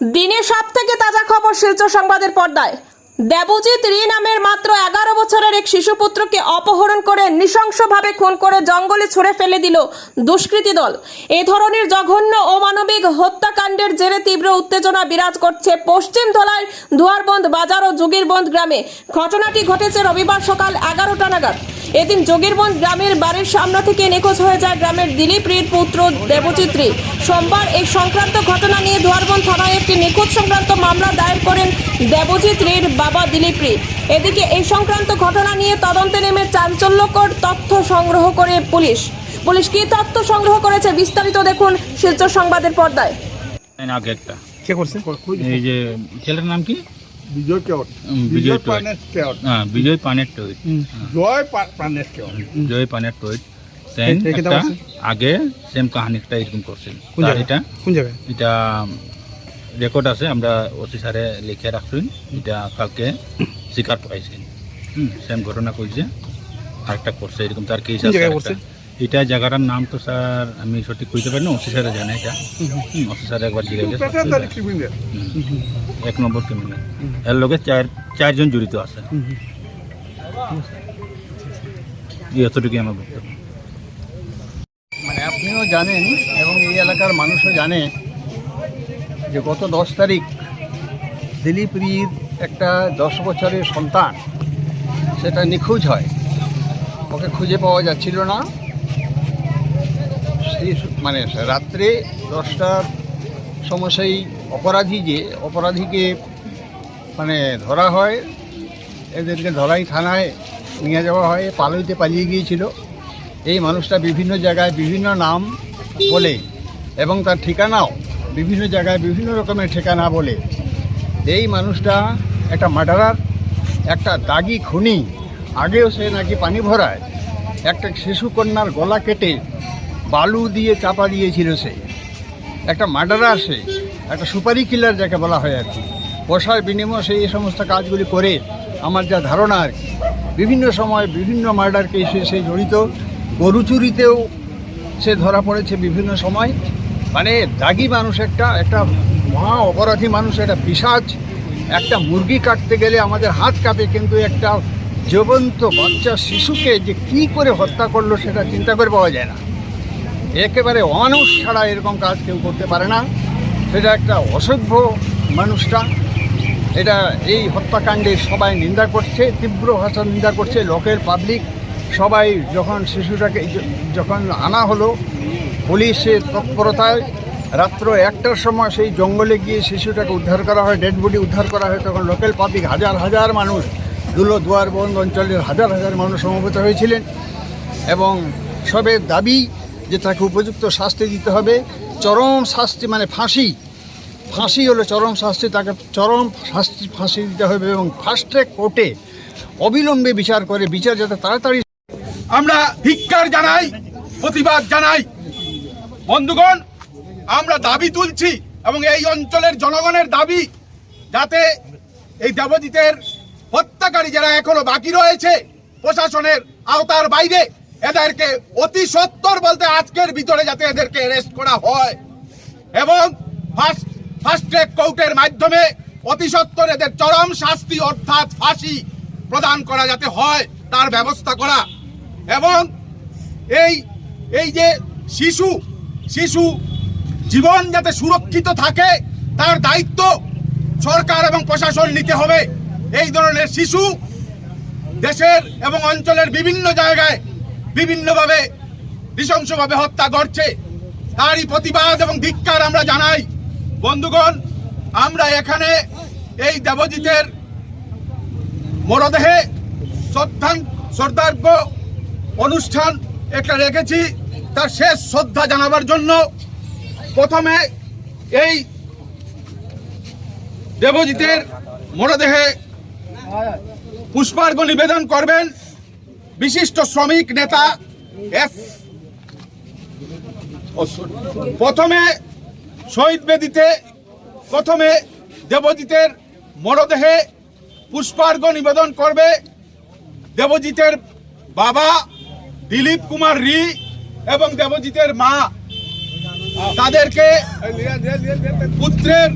দিনে সব থেকে তাজা খবর শিলচর সংবাদের পর্দায়। দেবজিৎ রি নামের মাত্র এগারো বছরের এক শিশুপুত্রকে অপহরণ করে নৃশংসভাবে খুন করে জঙ্গলে ছুঁড়ে ফেলে দিল দুষ্কৃতী দল। এ ধরনের জঘন্য অমানবিক হত্যাকাণ্ডের জেরে তীব্র উত্তেজনা বিরাজ করছে পশ্চিম ধলায় দুয়ারবন্ধ বাজার ও যোগীরবন্ধ গ্রামে। ঘটনাটি ঘটেছে রবিবার সকাল এগারোটা নাগাদ। এদিন যোগীরবন্ধ গ্রামের বাড়ির সামনে থেকে নিখোঁজ হয়ে যায় গ্রামের দিলীপ রীর পুত্র দেবজিৎ রী। সোমবার এই সংক্রান্ত ঘটনা নিয়ে দুয়ারবন্ধ থানায় একটি নিখোঁজ সংক্রান্ত মামলা দায়ের করেন দেবজিৎ রীর বাবা দিলীপ রী এদিকে এই সংক্রান্ত ঘটনা নিয়ে তদন্তে নেমে চাঞ্চল্যকর তথ্য সংগ্রহ করে পুলিশ। পুলিশ কি তথ্য সংগ্রহ করেছে বিস্তারিত দেখুন শিলচর সংবাদের পর্দায়। আগে একটা। কে করছে? এই যে ছেলেটার নাম কি? বিজয় কেওট। বিজয় কেওট। হ্যাঁ বিজয় পানের টইট জয় কেওট। জয় আগে সেম কাহানিটা এরকম করছিল কোন জায়গায়? এটা রেকর্ড আছে আমরা ওসি স্যারে লিখে রাখছি এটা কালকে স্বীকার পাইছি হুম সেম ঘটনা কইছে। আরেকটা করছে এরকম তার কেস আছে। এটা জায়গাটার নাম তো স্যার আমি সঠিক কইতে পারি না ওসি স্যারে জানে এটা। হুম, ওসি স্যার একবার জিজ্ঞাসা এক নম্বর ক্রিমিনাল এর লগে চার চারজন জড়িত আছে। এই এতটুকুই আমার বক্তব্য। মানে আপনিও জানেন এবং এই এলাকার মানুষও জানে যে গত দশ তারিখ দিলীপ রির একটা দশ বছরের সন্তান, সেটা নিখোঁজ হয়। ওকে খুঁজে পাওয়া যাচ্ছিল না। সেই মানে রাত্রে দশটার সময় সেই অপরাধী যে, অপরাধীকে মানে ধরা হয়, এদেরকে ধরাই থানায় নিয়ে যাওয়া হয়, পালইতে পালিয়ে গিয়েছিল। এই মানুষটা বিভিন্ন জায়গায় বিভিন্ন নাম বলে এবং তার ঠিকানাও বিভিন্ন জায়গায় বিভিন্ন রকমের ঠিকানা বলে এই মানুষটা একটা মার্ডারার, একটা দাগি খুনি। আগেও সে নাকি পানি ভরায়। একটা শিশু কন্যার গলা কেটে বালু দিয়ে চাপা দিয়েছিল সে। একটা মার্ডারার সে, একটা সুপারি কিলার যাকে বলা হয় আর কি। পয়সার বিনিময়ে সে এই সমস্ত কাজগুলি করে আমার যা ধারণা আর কি। বিভিন্ন সময় বিভিন্ন মার্ডার কেসে সে জড়িত। গরু চুরিতেও সে ধরা পড়েছে বিভিন্ন সময়। মানে দাগি মানুষ একটা একটা মহা অপরাধী মানুষ, একটা পিসাজ। একটা মুরগি কাটতে গেলে আমাদের হাত কাঁপে, কিন্তু একটা জীবন্ত বাচ্চা শিশুকে যে কি করে হত্যা করল সেটা চিন্তা করে পাওয়া যায় না। একেবারে অমানুষ ছাড়া এরকম কাজ কেউ করতে পারে না। সেটা একটা অসভ্য মানুষটা। এটা, এই হত্যাকাণ্ডে সবাই নিন্দা করছে, তীব্র ভাষা নিন্দা করছে, লোকের পাবলিক সবাই যখন শিশুটাকে, যখন আনা হলো পুলিশের তৎপরতায় রাত্র একটার সময় সেই জঙ্গলে গিয়ে শিশুটাকে উদ্ধার করা হয় ডেড বডি উদ্ধার করা হয়। তখন লোকাল পাবলিক হাজার হাজার মানুষ দুলো দুয়ারবন্দ অঞ্চলের হাজার হাজার মানুষ সমবেত হয়েছিলেন এবং সবের দাবি যে তাকে উপযুক্ত শাস্তি দিতে হবে। চরম শাস্তি মানে ফাঁসি। ফাঁসি হলো চরম শাস্তি, তাকে চরম শাস্তি, ফাঁসি দিতে হবে এবং ফার্স্ট ট্র্যাক কোর্টে অবিলম্বে বিচার করে, বিচার যাতে তাড়াতাড়ি আমরা ধিক্কার জানাই, প্রতিবাদ জানাই। বন্ধুগণ, আমরা দাবি তুলছি এবং এই অঞ্চলের জনগণের দাবি যাতে এই দেবজিতের হত্যাকারী যারা এখনও বাকি রয়েছে প্রশাসনের আওতার বাইরে, এদেরকে অতি সত্তর বলতে আজকের ভিতরে যাতে এদেরকে অ্যারেস্ট করা হয়। এবং ফার্স্ট ফার্স্ট ট্র্যাক কোর্টের মাধ্যমে অতি সত্তর এদের চরম শাস্তি অর্থাৎ ফাঁসি প্রদান করা যাতে হয়, তার ব্যবস্থা করা। এবং এই এই যে শিশু শিশু জীবন যাতে সুরক্ষিত থাকে, তার দায়িত্ব সরকার এবং প্রশাসন নিতে হবে। এই ধরনের শিশু দেশের এবং অঞ্চলের বিভিন্ন জায়গায় বিভিন্নভাবে, নৃশংসভাবে হত্যা করছে। তারই প্রতিবাদ এবং ধিক্কার আমরা জানাই। বন্ধুগণ, আমরা এখানে এই দেবজিতের মরদেহে শ্রদ্ধান শ্রদ্ধার্ঘ অনুষ্ঠান একটা রেখেছি। তার শেষ শ্রদ্ধা জানাবার জন্য প্রথমে এই দেবজিতের মরদেহে পুষ্পার্ঘ নিবেদন করবেন বিশিষ্ট শ্রমিক নেতা এস প্রথমে শহীদ বেদিতে, প্রথমে দেবজিতের মরদেহে পুষ্পার্ঘ নিবেদন করবে দেবজিতের বাবা দিলীপ কুমার রি। এবং দেবজিতের মা তাদেরকে পুত্রের